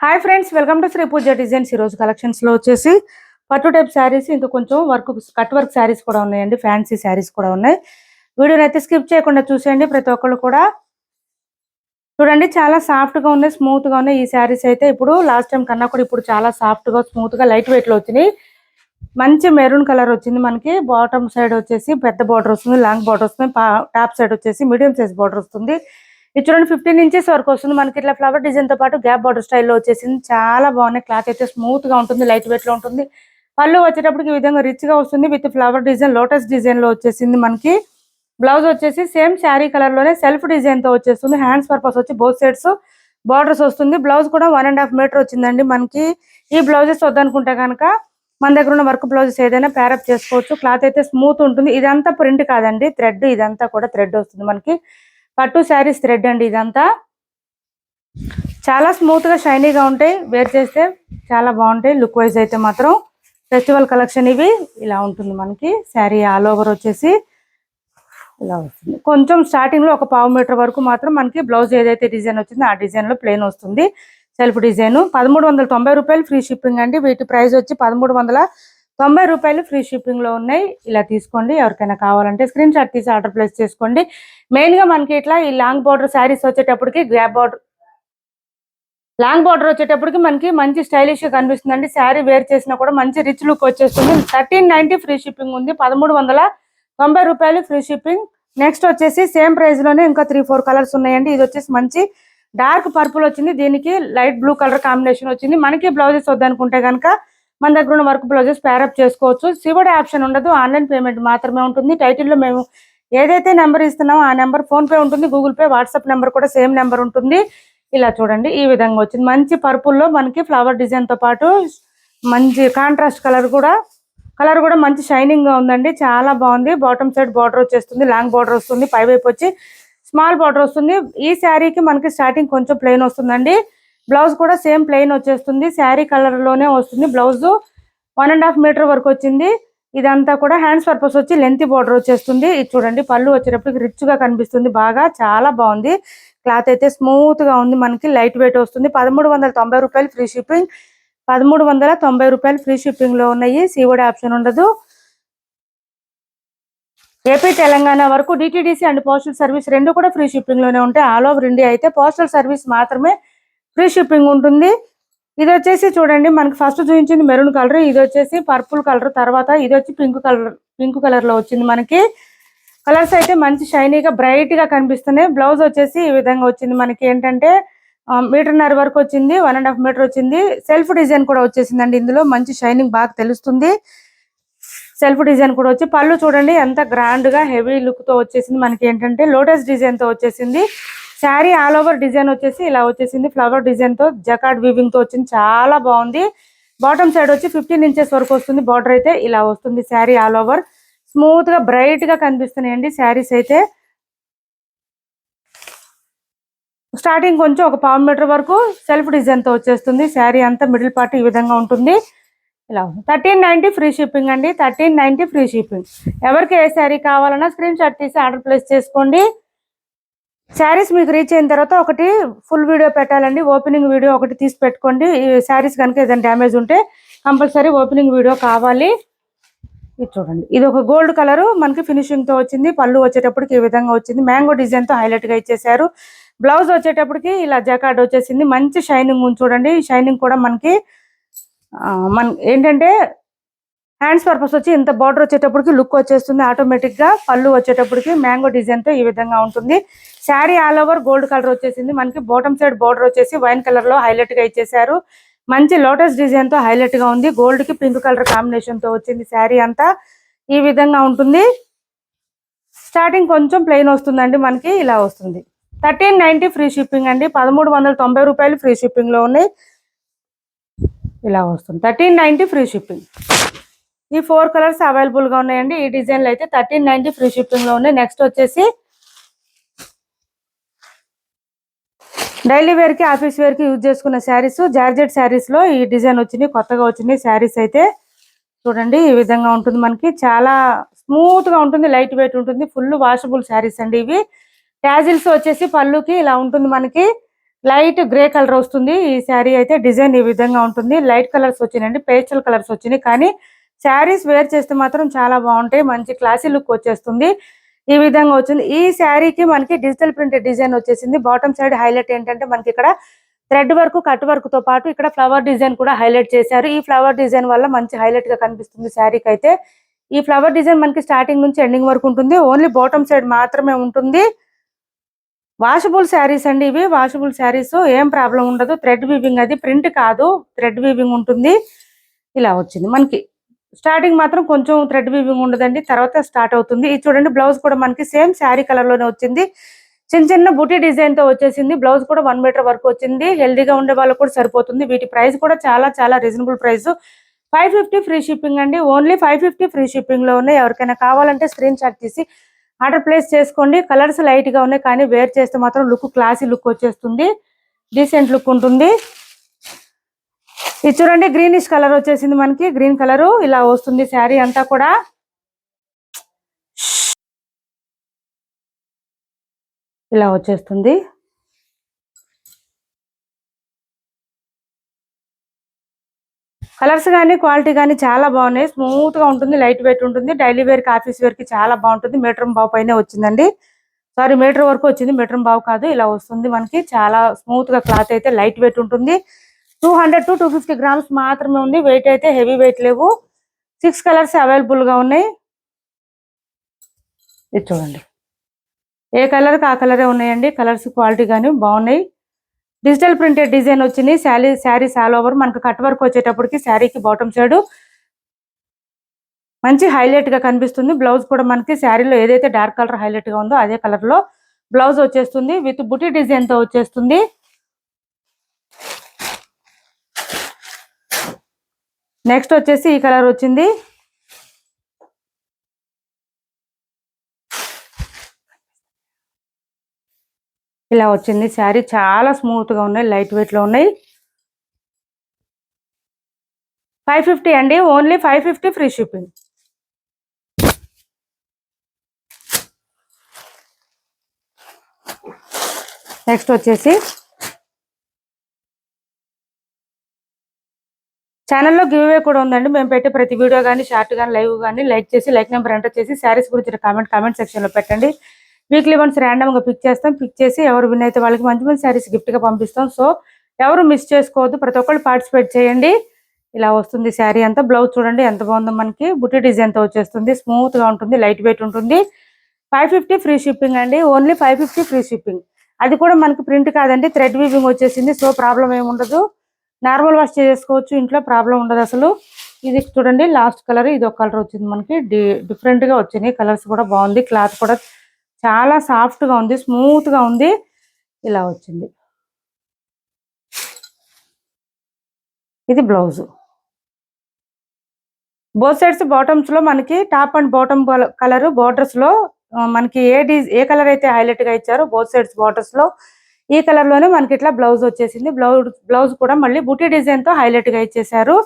Hi friends welcome to Sri Pooja designs ఈరోజు కలెక్షన్స్లో వచ్చేసి పట్టు టైప్ శారీస్ ఇంకా కొంచెం వర్క్ కట్ వర్క్ శారీస్ కూడా ఉన్నాయండి ఫ్యాన్సీ శారీస్ కూడా ఉన్నాయి. వీడియోని అయితే స్కిప్ చేయకుండా చూసేయండి ప్రతి ఒక్కళ్ళు కూడా. చూడండి చాలా సాఫ్ట్గా ఉన్నాయి స్మూత్గా ఉన్నాయి ఈ శారీస్ అయితే. ఇప్పుడు లాస్ట్ టైం కన్నా కూడా ఇప్పుడు చాలా సాఫ్ట్గా స్మూత్గా స్మూత్గా లైట్ వెయిట్లో వచ్చినాయి. మంచి మెరూన్ కలర్ వచ్చింది మనకి. బాటమ్ సైడ్ వచ్చేసి పెద్ద బార్డర్ వస్తుంది లాంగ్ బార్డర్ వస్తుంది టాప్ సైడ్ వచ్చేసి మీడియం సైజ్ బార్డర్ వస్తుంది. ఇది చూడండి ఫిఫ్టీన్ ఇంచెస్ వరకు వస్తుంది. మనకి ఇట్లా ఫ్లవర్ డిజైన్తో పాటు గ్యాప్ బార్డర్ స్టైల్లో వచ్చేసింది. చాలా బాగున్నాయి. క్లాత్ అయితే స్మూత్గా ఉంటుంది లైట్ వెయిట్లో ఉంటుంది. పళ్ళు వచ్చేటప్పటికి ఈ విధంగా రిచ్గా వస్తుంది. విత్ ఫ్లవర్ డిజైన్ లోటస్ డిజైన్లో వచ్చేసింది మనకి. బ్లౌజ్ వచ్చేసి సేమ్ శారీ కలర్లోనే సెల్ఫ్ డిజైన్తో వచ్చేస్తుంది. హ్యాండ్స్ పర్పస్ వచ్చి బోత్ సైడ్స్ బార్డర్స్ వస్తుంది. బ్లౌజ్ కూడా వన్ అండ్ హాఫ్ మీటర్ వచ్చిందండి మనకి. ఈ బ్లౌజెస్ వద్దనుకుంటే కనుక మన దగ్గర ఉన్న వర్క్ బ్లౌజెస్ ఏదైనా ప్యారప్ చేసుకోవచ్చు. క్లాత్ అయితే స్మూత్ ఉంటుంది. ఇదంతా ప్రింట్ కాదండి. థ్రెడ్ ఇదంతా కూడా థ్రెడ్ వస్తుంది మనకి. పట్టు శారీస్ థ్రెడ్ అండి ఇదంతా. చాలా స్మూత్గా షైనీగా ఉంటాయి. వేర్ చేస్తే చాలా బాగుంటాయి. లుక్ వైజ్ అయితే మాత్రం ఫెస్టివల్ కలెక్షన్ ఇవి. ఇలా ఉంటుంది మనకి. శారీ ఆల్ ఓవర్ వచ్చేసి ఇలా వస్తుంది. కొంచెం స్టార్టింగ్లో ఒక పావు మీటర్ వరకు మాత్రం మనకి బ్లౌజ్ ఏదైతే డిజైన్ వచ్చిందో ఆ డిజైన్లో ప్లేన్ వస్తుంది. సెల్ఫ్ డిజైన్ పదమూడు వందల తొంభై రూపాయలు ఫ్రీ షిప్పింగ్ అండి. వీటి ప్రైస్ వచ్చి పదమూడు వందల తొంభై రూపాయలు ఫ్రీ షిప్పింగ్లో ఉన్నాయి. ఇలా తీసుకోండి. ఎవరికైనా కావాలంటే స్క్రీన్ షాట్ తీసి ఆర్డర్ ప్లేస్ చేసుకోండి. మెయిన్గా మనకి ఇట్లా ఈ లాంగ్ బార్డర్ శారీస్ వచ్చేటప్పటికి గ్రాప్ బార్డర్ లాంగ్ బార్డర్ వచ్చేటప్పటికి మనకి మంచి స్టైలిష్గా కనిపిస్తుందండి. శారీ వేర్ చేసినా కూడా మంచి రిచ్ లుక్ వచ్చేస్తుంది. థర్టీన్ నైన్టీ ఫ్రీ షిప్పింగ్ ఉంది. పదమూడు వందల తొంభై రూపాయలు ఫ్రీ షిప్పింగ్. నెక్స్ట్ వచ్చేసి సేమ్ ప్రైస్లోనే ఇంకా త్రీ ఫోర్ కలర్స్ ఉన్నాయండి. ఇది వచ్చేసి మంచి డార్క్ పర్పుల్ వచ్చింది. దీనికి లైట్ బ్లూ కలర్ కాంబినేషన్ వచ్చింది. మనకి బ్లౌజెస్ వద్దనుకుంటే కనుక మన దగ్గర ఉన్న వర్క్ బ్లౌజెస్ ప్యారప్ చేసుకోవచ్చు. సివడి ఆప్షన్ ఉండదు. ఆన్లైన్ పేమెంట్ మాత్రమే ఉంటుంది. టైటిల్లో మేము ఏదైతే నెంబర్ ఇస్తున్నామో ఆ నెంబర్ ఫోన్ పే ఉంటుంది. గూగుల్ పే వాట్సాప్ నెంబర్ కూడా సేమ్ నెంబర్ ఉంటుంది. ఇలా చూడండి. ఈ విధంగా వచ్చింది. మంచి పర్పుల్లో మనకి ఫ్లవర్ డిజైన్తో పాటు మంచి కాంట్రాస్ట్ కలర్ కూడా కలర్ కూడా మంచి షైనింగ్గా ఉందండి. చాలా బాగుంది. బాటమ్ సైడ్ బార్డర్ వచ్చేస్తుంది. లాంగ్ బార్డర్ వస్తుంది. పై వైపు వచ్చి స్మాల్ బార్డర్ వస్తుంది. ఈ శారీకి మనకి స్టార్టింగ్ కొంచెం ప్లెయిన్ వస్తుందండి. బ్లౌజ్ కూడా సేమ్ ప్లెయిన్ వచ్చేస్తుంది. శారీ కలర్లోనే వస్తుంది. Blouse one and half metre వరకు వచ్చింది. ఇదంతా కూడా హ్యాండ్స్ పర్పస్ వచ్చి లెంత్ బార్డర్ వచ్చేస్తుంది. ఇది చూడండి పళ్ళు వచ్చేటప్పటికి రిచ్గా కనిపిస్తుంది బాగా. చాలా బాగుంది. క్లాత్ అయితే స్మూత్గా ఉంది మనకి. లైట్ వెయిట్ వస్తుంది. పదమూడు వందల తొంభై రూపాయలు ఫ్రీ షిప్పింగ్ పదమూడు వందల తొంభై రూపాయలు ఫ్రీ షిప్పింగ్లో ఉన్నాయి. సీఓడి ఆప్షన్ ఉండదు. ఏపీ తెలంగాణ వరకు డిటిడిసి అండ్ పోస్టల్ సర్వీస్ రెండు కూడా ఫ్రీ షిప్పింగ్లోనే ఉంటాయి. ఆల్ ఓవర్ ఇండియా అయితే పోస్టల్ సర్వీస్ మాత్రమే ఫ్రీ షిప్పింగ్ ఉంటుంది. ఇది వచ్చేసి చూడండి మనకి ఫస్ట్ చూపించింది మెరూన్ కలర్ ఇది వచ్చేసి పర్పుల్ కలర్ తర్వాత ఇది వచ్చి పింక్ కలర్ పింక్ కలర్లో వచ్చింది మనకి. కలర్స్ అయితే మంచి షైనీగా బ్రైట్గా కనిపిస్తున్నాయి. బ్లౌజ్ వచ్చేసి ఈ విధంగా వచ్చింది మనకి. ఏంటంటే మీటర్న్నర వరకు వచ్చింది వన్ అండ్ హాఫ్ మీటర్ వచ్చింది. సెల్ఫ్ డిజైన్ కూడా వచ్చేసిందండి ఇందులో. మంచి షైనింగ్ బాగా తెలుస్తుంది. సెల్ఫ్ డిజైన్ కూడా వచ్చి పళ్ళు చూడండి ఎంత గ్రాండ్గా హెవీ లుక్తో వచ్చేసింది. మనకి ఏంటంటే లోటస్ డిజైన్తో వచ్చేసింది. శారీ ఆల్ ఓవర్ డిజైన్ వచ్చేసి ఇలా వచ్చేసింది. ఫ్లవర్ డిజైన్తో జకాడ్ వీవింగ్తో వచ్చింది. చాలా బాగుంది. బాటమ్ సైడ్ వచ్చి ఫిఫ్టీన్ ఇంచెస్ వరకు వస్తుంది. బార్డర్ అయితే ఇలా వస్తుంది. శారీ ఆల్ ఓవర్ స్మూత్గా బ్రైట్గా కనిపిస్తున్నాయండి శారీస్ అయితే. స్టార్టింగ్ కొంచెం ఒక పావు మీటర్ వరకు సెల్ఫ్ డిజైన్తో వచ్చేస్తుంది. శారీ అంతా మిడిల్ పార్ట్ ఈ విధంగా ఉంటుంది. ఇలా థర్టీన్ నైన్టీ ఫ్రీ షిప్పింగ్ అండి. Thirteen ninety free shipping. ఎవరికి ఏ శారీ కావాలన్నా స్క్రీన్ షాట్ తీసి ఆర్డర్ ప్లేస్ చేసుకోండి. శారీస్ మీకు రీచ్ అయిన తర్వాత ఒకటి ఫుల్ వీడియో పెట్టాలండి. ఓపెనింగ్ వీడియో ఒకటి తీసి పెట్టుకోండి. ఈ శారీస్ కనుక ఏదైనా డ్యామేజ్ ఉంటే కంపల్సరీ ఓపెనింగ్ వీడియో కావాలి. ఇది చూడండి. ఇది ఒక గోల్డ్ కలర్ మనకి ఫినిషింగ్తో వచ్చింది. పళ్ళు వచ్చేటప్పటికి ఈ విధంగా వచ్చింది. మ్యాంగో డిజైన్తో హైలైట్గా ఇచ్చేసారు బ్లౌజ్ వచ్చేటప్పటికి ఇలా జకాడ్ వచ్చేసింది. మంచి షైనింగ్ ఉంది చూడండి. షైనింగ్ కూడా మనకి మన ఏంటంటే హ్యాండ్స్ పర్పస్ వచ్చి ఇంత బార్డర్ వచ్చేటప్పటికి లుక్ వచ్చేస్తుంది. ఆటోమేటిక్గా పళ్ళు వచ్చేటప్పటికి మ్యాంగో డిజైన్తో ఈ విధంగా ఉంటుంది. Sari all over gold colour వచ్చేసింది. మనకి బాటమ్ సైడ్ బార్డర్ వచ్చేసి వైన్ కలర్లో హైలైట్గా ఇచ్చేసారు మంచి లోటస్ డిజైన్తో హైలైట్గా ఉంది. గోల్డ్కి పింక్ కలర్ కాంబినేషన్తో వచ్చింది శారీ అంతా. ఈ విధంగా ఉంటుంది. స్టార్టింగ్ కొంచెం ప్లెయిన్ వస్తుందండి. మనకి ఇలా వస్తుంది. థర్టీన్ నైన్టీ ఫ్రీ షిప్పింగ్ అండి. పదమూడు వందల తొంభై రూపాయలు ఫ్రీ షిప్పింగ్లో ఉన్నాయి. ఇలా వస్తుంది. థర్టీన్ నైన్టీ ఫ్రీ షిప్పింగ్ ఈ ఫోర్ కలర్స్ అవైలబుల్గా ఉన్నాయండి. ఈ డిజైన్లు అయితే థర్టీన్ నైన్టీ ఫ్రీ షిప్పింగ్లో ఉన్నాయి. నెక్స్ట్ వచ్చేసి డైలీ వేర్కి ఆఫీస్ వేర్కి యూజ్ చేసుకున్న శారీస్ జార్జెట్ శారీస్లో ఈ డిజైన్ వచ్చింది కొత్తగా వచ్చింది శారీస్ అయితే. చూడండి ఈ విధంగా ఉంటుంది మనకి. చాలా స్మూత్గా ఉంటుంది లైట్ వెయిట్ ఉంటుంది. ఫుల్ వాషబుల్ శారీస్ అండి ఇవి. ట్యాజిల్స్ వచ్చేసి పళ్ళుకి ఇలా ఉంటుంది మనకి. లైట్ గ్రే కలర్ వస్తుంది. ఈ శారీ అయితే డిజైన్ ఈ విధంగా ఉంటుంది. లైట్ కలర్స్ వచ్చినాయండి పేస్టల్ కలర్స్ వచ్చినాయి. కానీ శారీస్ వేర్ చేస్తే మాత్రం చాలా బాగుంటాయి. మంచి క్లాసీ లుక్ వచ్చేస్తుంది. ఈ విధంగా వచ్చింది. ఈ శారీకి మనకి డిజిటల్ ప్రింట్ డిజైన్ వచ్చేసింది. బాటమ్ సైడ్ హైలైట్ ఏంటంటే మనకి ఇక్కడ థ్రెడ్ వర్క్ కట్ వర్క్తో పాటు ఇక్కడ ఫ్లవర్ డిజైన్ కూడా హైలైట్ చేశారు. ఈ ఫ్లవర్ డిజైన్ వల్ల మంచి హైలైట్గా కనిపిస్తుంది శారీకి అయితే ఈ ఫ్లవర్ డిజైన్ మనకి స్టార్టింగ్ నుంచి ఎండింగ్ వరకు ఉంటుంది. ఓన్లీ బాటమ్ సైడ్ మాత్రమే ఉంటుంది. వాషబుల్ శారీస్ అండి ఇవి. వాషబుల్ శారీస్ ఏం ప్రాబ్లం ఉండదు. థ్రెడ్ వీవింగ్ అది. ప్రింట్ కాదు. థ్రెడ్ వీవింగ్ ఉంటుంది. ఇలా వచ్చింది. మనకి స్టార్టింగ్ మాత్రం కొంచెం థ్రెడ్ వీవింగ్ ఉండదండి తర్వాత స్టార్ట్ అవుతుంది. ఇది చూడండి బ్లౌజ్ కూడా మనకి సేమ్ శారీ కలర్లోనే వచ్చింది. చిన్న చిన్న బుటీ డిజైన్తో వచ్చేసింది. బ్లౌజ్ కూడా వన్ మీటర్ వరకు వచ్చింది. హెల్దీగా ఉండే వాళ్ళకు కూడా సరిపోతుంది. వీటి ప్రైస్ కూడా చాలా చాలా reasonable price. Five fifty free shipping అండి. ఓన్లీ ఫైవ్ ఫిఫ్టీ ఫ్రీ షిప్పింగ్లో ఉన్నాయి. ఎవరికైనా కావాలంటే స్క్రీన్ షాట్ తీసి ఆర్డర్ ప్లేస్ చేసుకోండి. కలర్స్ లైట్గా ఉన్నాయి కానీ వేర్ చేస్తే మాత్రం లుక్ క్లాసీ లుక్ వచ్చేస్తుంది. డీసెంట్ లుక్ ఉంటుంది. ఇది చూడండి గ్రీనిష్ కలర్ వచ్చేసింది మనకి. గ్రీన్ కలర్ ఇలా వస్తుంది శారీ అంతా కూడా. ఇలా వచ్చేస్తుంది. కలర్స్ కానీ క్వాలిటీ కానీ చాలా బాగున్నాయి. స్మూత్గా ఉంటుంది లైట్ వెయిట్ ఉంటుంది. డైలీ వేర్కి ఆఫీస్ వేర్కి చాలా బాగుంటుంది. మీటర్ బావు పైన వచ్చిందండి. సారీ మీటర్ వరకు వచ్చింది. మీటర్ బావు కాదు ఇలా వస్తుంది మనకి. చాలా స్మూత్గా క్లాత్ అయితే లైట్ వెయిట్ ఉంటుంది. Two hundred to two fifty grams మాత్రమే ఉంది. వెయిట్ అయితే హెవీ వెయిట్ లేవు. సిక్స్ కలర్స్ అవైలబుల్గా ఉన్నాయి. ఇది చూడండి. ఏ కలర్ ఆ కలరే ఉన్నాయండి? కలర్స్ క్వాలిటీ కానీ బాగున్నాయి. డిజిటల్ ప్రింటెడ్ డిజైన్ వచ్చింది. శారీ శారీస్ ఆల్ ఓవర్ మనకు కట్ వర్క్ వచ్చేటప్పటికి శారీకి బాటమ్ సైడ్ మంచి హైలైట్గా కనిపిస్తుంది. బ్లౌజ్ కూడా మనకి శారీలో ఏదైతే డార్క్ కలర్ హైలైట్గా ఉందో అదే కలర్లో. బ్లౌజ్ వచ్చేస్తుంది. విత్ బుటీ డిజైన్తో వచ్చేస్తుంది. నెక్స్ట్ వచ్చేసి ఈ కలర్ వచ్చింది. ఇలా వచ్చింది శారీ. చాలా స్మూత్గా ఉన్నాయి లైట్ వెయిట్లో ఉన్నాయి. ఫైవ్ ఫిఫ్టీ అండి only five fifty free shipping next వచ్చేసి ఛానల్లో గివ్ అవే కూడా ఉందండి. మేము పెట్టే ప్రతి వీడియో కానీ షార్ట్ కానీ లైవ్ కానీ లైక్ చేసి లైక్ నెంబర్ ఎంటర్ చేసి శారీస్ గురించి కామెంట్ కామెంట్ సెక్షన్లో పెట్టండి. వీక్లీ వన్స్ ర్యాండమ్గా పిక్ చేస్తాం. పిక్ చేసి ఎవరు విన్ అయితే వాళ్ళకి మంచి మంచి శారీస్ గిఫ్ట్గా పంపిస్తాం. సో ఎవరు మిస్ చేసుకోవద్దు. ప్రతి ఒక్కళ్ళు పార్టిసిపేట్ చేయండి. ఇలా వస్తుంది శారీ అంతా. బ్లౌజ్ చూడండి ఎంత బాగుందో మనకి. బుట్టి డిజైన్తో వచ్చేస్తుంది. స్మూత్గా ఉంటుంది. లైట్ వెయిట్ ఉంటుంది. ఫైవ్ ఫిఫ్టీ ఫ్రీ షిప్పింగ్ అండి. Only five fifty free shipping అది కూడా మనకి ప్రింట్ కాదండి. థ్రెడ్ వీవింగ్ వచ్చేసింది. సో ప్రాబ్లం ఏమి ఉండదు. నార్మల్ వాష్ చేసుకోవచ్చు ఇంట్లో ప్రాబ్లం ఉండదు అసలు. ఇది చూడండి లాస్ట్ కలర్ ఇది ఒక కలర్ వచ్చింది మనకి. డిఫరెంట్గా వచ్చినాయి కలర్స్ కూడా బాగుంది. క్లాత్ కూడా చాలా సాఫ్ట్గా ఉంది స్మూత్గా ఉంది. ఇలా వచ్చింది. ఇది బ్లౌజ్ బోత్ సైడ్స్ బాటమ్స్లో మనకి టాప్ అండ్ బాటమ్ కలర్ బోర్డర్స్లో మనకి ఏ డి ఏ కలర్ అయితే హైలైట్గా ఇచ్చారో బోత్ సైడ్స్ బార్డర్స్లో ఈ కలర్లోనే మనకి ఇట్లా బ్లౌజ్ వచ్చేసింది. బ్లౌజ్ బ్లౌజ్ కూడా మళ్ళీ బుటీ డిజైన్తో హైలైట్గా ఇచ్చేసారు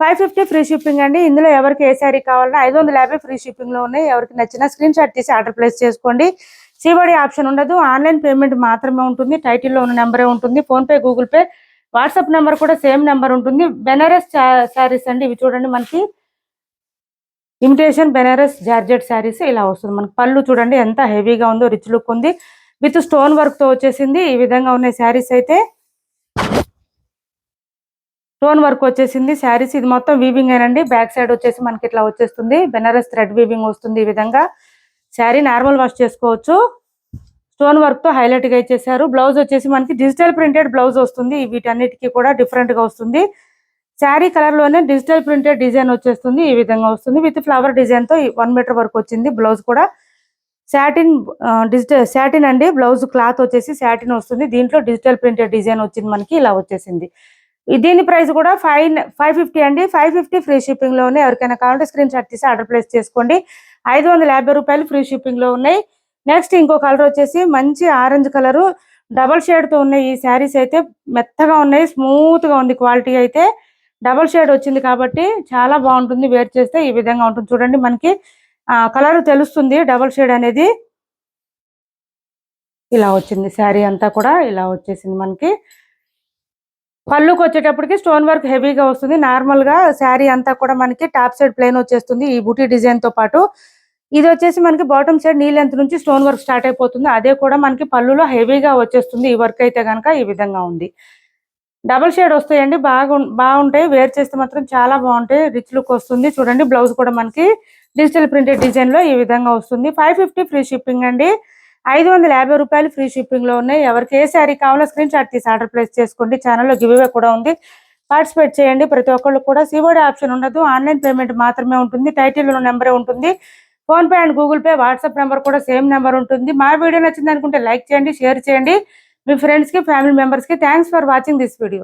ఫైవ్ ఫిఫ్టీ ఫ్రీ షిప్పింగ్ అండి. ఇందులో ఎవరికి ఏ శారీ కావాలన్నా ఐదు వందల యాభై ఫ్రీ షిప్పింగ్లో ఉన్నాయి. ఎవరికి నచ్చిన స్క్రీన్ షాట్ తీసి ఆర్డర్ ప్లేస్ చేసుకోండి. సీబడి ఆప్షన్ ఉండదు. ఆన్లైన్ పేమెంట్ మాత్రమే ఉంటుంది. టైటిల్లో ఉన్న నెంబరే ఉంటుంది. PhonePe Google Pay WhatsApp number కూడా సేమ్ నెంబర్ ఉంటుంది. బెనారస్ శారీస్ అండి. ఇవి చూడండి మనకి. ఇమిటేషన్ బెనారస్ జార్జెట్ శారీస్ ఇలా వస్తుంది. మనకి పళ్ళు చూడండి ఎంత హెవీగా ఉందో రిచ్ లుక్ ఉంది. విత్ స్టోన్ వర్క్తో వచ్చేసింది. ఈ విధంగా ఉన్నాయి శారీస్ అయితే స్టోన్ వర్క్ వచ్చేసింది. శారీస్ ఇది మొత్తం వీవింగ్ ఏనండి. బ్యాక్ సైడ్ వచ్చేసి మనకి ఇట్లా వచ్చేస్తుంది. బెనారస్ థ్రెడ్ వీవింగ్ వస్తుంది ఈ విధంగా. శారీ నార్మల్ వాష్ చేసుకోవచ్చు. స్టోన్ వర్క్తో హైలైట్గా ఇచ్చేసారు బ్లౌజ్ వచ్చేసి మనకి డిజిటల్ ప్రింటెడ్ బ్లౌజ్ వస్తుంది. వీటన్నిటికీ కూడా డిఫరెంట్గా వస్తుంది. శారీ కలర్లోనే డిజిటల్ ప్రింటెడ్ డిజైన్ వచ్చేస్తుంది. ఈ విధంగా వస్తుంది. విత్ ఫ్లవర్ డిజైన్తో వన్ మీటర్ వరకు వచ్చింది బ్లౌజ్ కూడా. సాటిన్ డిజిటల్ సాటిన్ అండి బ్లౌజ్ క్లాత్ వచ్చేసి సాటిన్ వస్తుంది. దీంట్లో డిజిటల్ ప్రింటెడ్ డిజైన్ వచ్చింది మనకి ఇలా వచ్చేసింది. దీని ప్రైస్ కూడా ఫైవ్ ఫైవ్ ఫిఫ్టీ అండి. ఫైవ్ ఫిఫ్టీ ఫ్రీ షిప్పింగ్లో ఉన్నాయి ఎవరికైనా కావాలంటే స్క్రీన్ షాట్ తీసి ఆర్డర్ ప్లేస్ చేసుకోండి. ఐదు వందల యాభై రూపాయలు ఫ్రీ షిప్పింగ్లో ఉన్నాయి. నెక్స్ట్ ఇంకో కలర్ వచ్చేసి మంచి ఆరెంజ్ కలర్. డబల్ షేడ్తో ఉన్నాయి ఈ శారీస్ అయితే. మెత్తగా ఉన్నాయి స్మూత్గా ఉంది క్వాలిటీ అయితే. డబల్ షేడ్ వచ్చింది కాబట్టి చాలా బాగుంటుంది. వేర్ చేస్తే ఈ విధంగా ఉంటుంది. చూడండి మనకి కలర్ తెలుస్తుంది డబల్ షేడ్ అనేది. ఇలా వచ్చింది శారీ అంతా కూడా ఇలా వచ్చేసింది మనకి. పళ్ళుకి వచ్చేటప్పటికి స్టోన్ వర్క్ హెవీగా వస్తుంది. నార్మల్గా శారీ అంతా కూడా మనకి టాప్ సైడ్ ప్లేన్ వచ్చేస్తుంది ఈ బూటీ డిజైన్తో పాటు. ఇది వచ్చేసి మనకి బాటమ్ సైడ్ నీ లెంత్ నుంచి స్టోన్ వర్క్ స్టార్ట్ అయిపోతుంది. అదే కూడా మనకి పళ్ళులో హెవీగా వచ్చేస్తుంది. ఈ వర్క్ అయితే కనుక ఈ విధంగా ఉంది. డబల్ షేడ్ వస్తాయండి బాగా బాగుంటాయి. వేర్ చేస్తే మాత్రం చాలా బాగుంటాయి. రిచ్ లుక్ వస్తుంది. చూడండి బ్లౌజ్ కూడా మనకి డిజిటల్ ప్రింటెడ్ డిజైన్లో ఈ విధంగా వస్తుంది. ఫైవ్ ఫిఫ్టీ ఫ్రీ షిప్పింగ్ అండి. ఐదు వందల యాభై రూపాయలు ఫ్రీ షిప్పింగ్లో ఉన్నాయి. ఎవరికి ఏ శారీ కావాలో స్క్రీన్ షాట్ తీసి ఆర్డర్ ప్లేస్ చేసుకోండి. ఛానల్లో గివ్వే కూడా ఉంది. పార్టిసిపేట్ చేయండి. ప్రతి ఒక్కళ్ళు కూడా సివోడి ఆప్షన్ ఉండదు. ఆన్లైన్ పేమెంట్ మాత్రమే ఉంటుంది. టైటిల్ నెంబరే ఉంటుంది. PhonePe and Google Pay WhatsApp number కూడా సేమ్ నెంబర్ ఉంటుంది. మా వీడియో నచ్చింది అనుకుంటే లైక్ చేయండి షేర్ చేయండి. మీ ఫ్రెండ్స్కి ఫ్యామిలీ మెంబర్స్కి thanks for watching this video.